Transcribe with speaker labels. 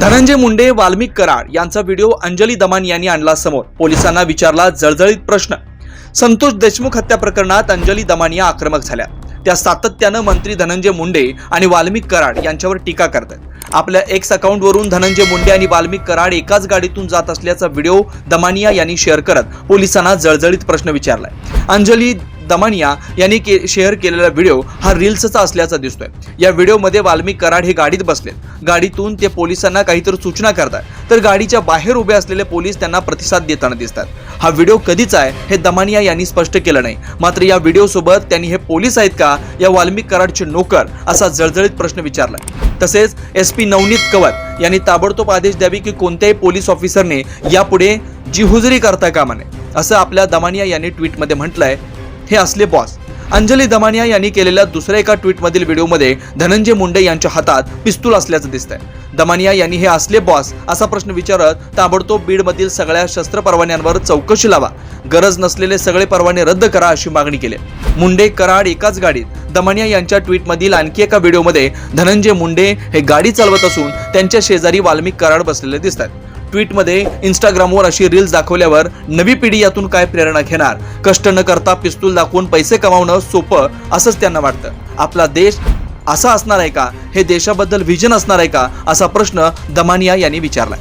Speaker 1: धनंजय मुंडे वाल्मिक कराड यांचा व्हिडिओ अंजली दमान यांनी आणला समोर. पोलिसांना विचारला जळजळीत प्रश्न. संतोष देशमुख हत्या प्रकरणात अंजली दमान या आक्रमक झाल्या. त्या सातत्यानं मंत्री धनंजय मुंडे आणि वाल्मिक कराड यांच्यावर टीका करतात. आपल्या एक्स अकाउंटवरून धनंजय मुंडे आणि वाल्मिक कराड एकाच गाडीतून जात असल्याचा व्हिडिओ दमानिया यांनी शेअर करत पोलिसांना जळजळीत प्रश्न विचारलाय. अंजली दमानिया यांनी के शेअर केलेला व्हिडिओ हा रील्सचा असल्याचा दिसतोय. या व्हिडिओमध्ये वाल्मिक कराड हे गाडीत बसलेत गाडीतून ते पोलिसांना काहीतरी सूचना करतात तर गाडीच्या बाहेर उभे असलेले पोलीस त्यांना प्रतिसाद देताना दिसतात हा व्हिडिओ कधीचा आहे हे दमानिया यांनी स्पष्ट केलं नाही. मात्र या व्हिडिओसोबत त्यांनी हे पोलीस आहेत का? या वाल्मिक कराडचे नोकर असा जळजळीत प्रश्न विचारला तसेच एस पी नवनीत कवत यांनी ताबडतोब आदेश द्यावे की कोणत्याही पोलीस ऑफिसरने यापुढे जिहुजरी करता कामा नये असं आपल्या दमानिया यांनी ट्विटमध्ये म्हटलंय. हे असले बॉस अंजली दमानिया यांनी केलेल्या दुसऱ्या एका ट्विटमधील व्हिडिओमध्ये धनंजय मुंडे यांच्या हातात पिस्तूल असल्याचं दिसतंय. दमानिया यांनी हे असले बॉस असा प्रश्न विचारत ताबडतोब बीडमधील सगळ्या शस्त्र परवान्यांवर चौकशी लावा. गरज नसलेले सगळे परवाने रद्द करा अशी मागणी केली. मुंडे कराड एकाच गाडीत. दमानिया यांच्या ट्विटमधील आणखी एका व्हिडिओमध्ये धनंजय मुंडे हे गाडी चालवत असून त्यांच्या शेजारी वाल्मिक कराड बसलेले दिसतात. ट्विटमध्ये इंस्टाग्रामवर अशी रील्स दाखवल्यावर नवी पिढी यातून काय प्रेरणा घेणार? कष्ट न करता पिस्तूल दाखवून पैसे कमावणं सोपं असंच त्यांना वाटतं. आपला देश असा असणार आहे का? हे देशाबद्दल व्हिजन असणार आहे का? असा प्रश्न दमानिया यांनी विचारलाय.